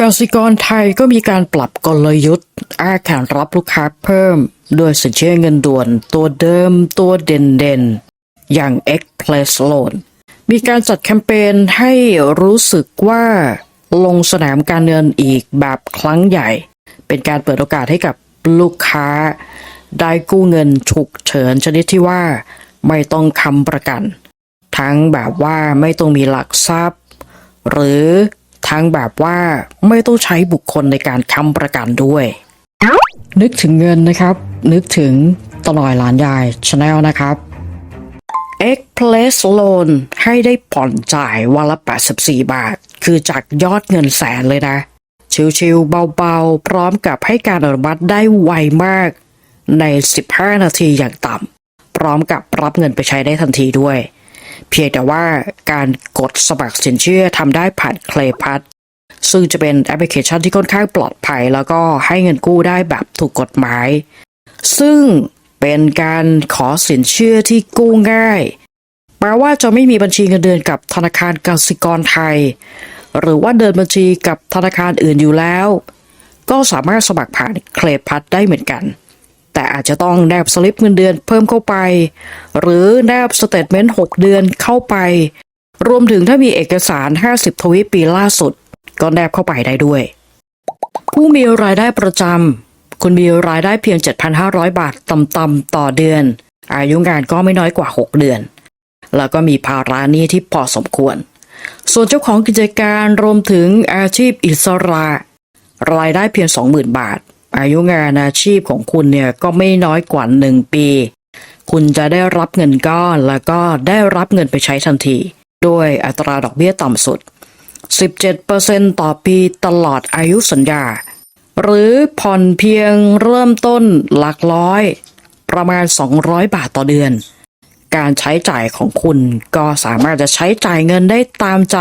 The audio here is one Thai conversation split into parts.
กสิกรไทยก็มีการปรับกลยุทธ์อาแขนรับลูกค้าเพิ่ม โดยสินเชื่อเงินด่วนตัวเดิมตัวเด่นๆ อย่าง X Plus Loan มีการจัดแคมเปญให้รู้สึกว่าลงสนามการเงินอีกแบบครั้งใหญ่ เป็นการเปิดโอกาสให้กับลูกค้า ได้กู้เงินฉุกเฉินชนิดที่ว่า ไม่ต้องคำประกัน ทั้งแบบว่าไม่ต้องมีหลักทรัพย์ หรือ ทั้งแบบว่าไม่ต้องใช้บุคคลในการค้ำประกันด้วย นึกถึงเงินนะครับ นึกถึงตลอยหลานยายชาแนลนะครับ X Place Loan ให้ได้ผ่อนจ่ายวันละ 84 บาท คือจากยอดเงินแสนเลยนะ ชิวๆเบาๆ พร้อมกับให้การอนุมัติได้ไวมากใน 15 นาทีอย่างต่ำ พร้อมกับรับเงินไปใช้ได้ทันทีด้วย เพียงแต่ว่าการกดสมัครสินเชื่อทำได้ผ่านเคลพัทซึ่งจะเป็นแอปพลิเคชันที่ค่อนข้างปลอดภัย แล้วก็ให้เงินกู้ได้แบบถูกกฎหมาย ซึ่งเป็นการขอสินเชื่อที่กู้ง่ายแปลว่าจะไม่มีบัญชีเงินเดือนกับธนาคารกสิกรไทย หรือว่าเดินบัญชีกับธนาคารอื่นอยู่แล้ว ก็สามารถสมัครผ่านเคลพัทได้เหมือนกัน แต่อาจจะต้องแนบสลิปเงินเดือนเพิ่มเข้าไป หรือแนบสเตทเมนต์6เดือนเข้าไป รวมถึงถ้ามีเอกสาร 50 ทวีปปีล่าสุด ก็แนบเข้าไปได้ด้วย ผู้มีรายได้ประจำคุณมีรายได้เพียง 7,500 บาทต่ำๆต่อเดือน อายุงานก็ไม่น้อยกว่า 6 เดือน แล้วก็มีภาระหนี้ที่พอสมควร ส่วนเจ้าของกิจการรวมถึงอาชีพอิสระ รายได้เพียง 20,000 บาท อายุงานอาชีพของคุณเนี่ยก็ไม่น้อยกว่า 1 ปี คุณจะได้รับเงินก้อนแล้วก็ได้รับเงินไปใช้ทันทีด้วยอัตราดอกเบี้ยต่ำสุด 17%ต่อปีตลอดอายุสัญญา หรือผ่อนเพียงเริ่มต้นหลักร้อย ประมาณ 200 บาทต่อเดือน การใช้จ่ายของคุณก็สามารถจะใช้จ่ายเงินได้ตามใจ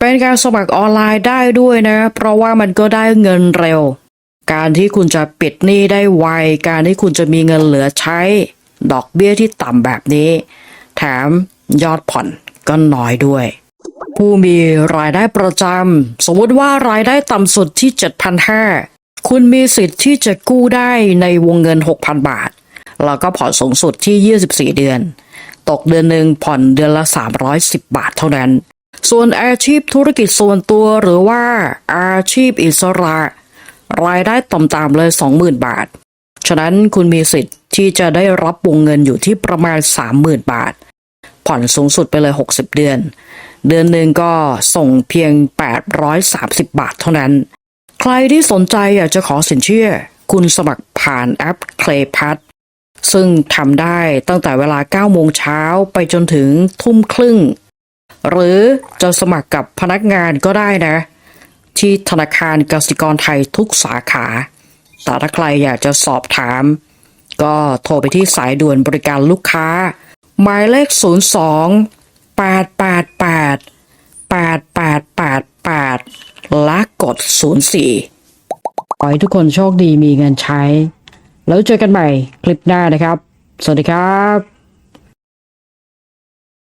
เป็นการสมัครออนไลน์ได้ด้วยนะ เพราะว่ามันก็ได้เงินเร็ว การที่คุณจะปิดหนี้ได้ไว การที่คุณจะมีเงินเหลือใช้ ดอกเบี้ยที่ต่ำแบบนี้ แถมยอดผ่อนก็น้อยด้วย ผู้มีรายได้ประจำสมมติว่ารายได้ต่ำสุดที่ 7,500 คุณมีสิทธิ์ที่จะกู้ได้ในวงเงิน 6,000 บาท แล้วก็ผ่อนสูงสุดที่ 24 เดือน ตกเดือนหนึ่งผ่อนเดือนละ 310 บาทเท่านั้น ส่วนอาชีพธุรกิจส่วนตัวหรือว่าอาชีพอิสระ รายได้ต่ำๆเลย 20,000 บาท ฉะนั้นคุณมีสิทธิ์ที่จะได้รับวงเงินอยู่ที่ประมาณ 30,000 บาท ผ่อนสูงสุดไปเลย 60 เดือน เดือนหนึ่งก็ส่งเพียง 830 บาทเท่านั้น ใครที่สนใจอยากจะขอสินเชื่อ คุณสมัครผ่านแอป Claypat ซึ่งทำได้ตั้งแต่เวลา 9 โมงเช้าไปจนถึงทุ่มครึ่ง หรือจะสมัครกับพนักงานก็ได้นะ ที่ธนาคารกสิกรไทยทุกสาขาแต่ถ้าใครอยากจะสอบถาม ก็โทรไปที่สายด่วนบริการลูกค้า หมายเลข 02 888 8888 และกด 04 ขอให้ทุกคนโชคดีมีเงินใช้ แล้วเจอกันใหม่คลิปหน้านะครับ สวัสดีครับ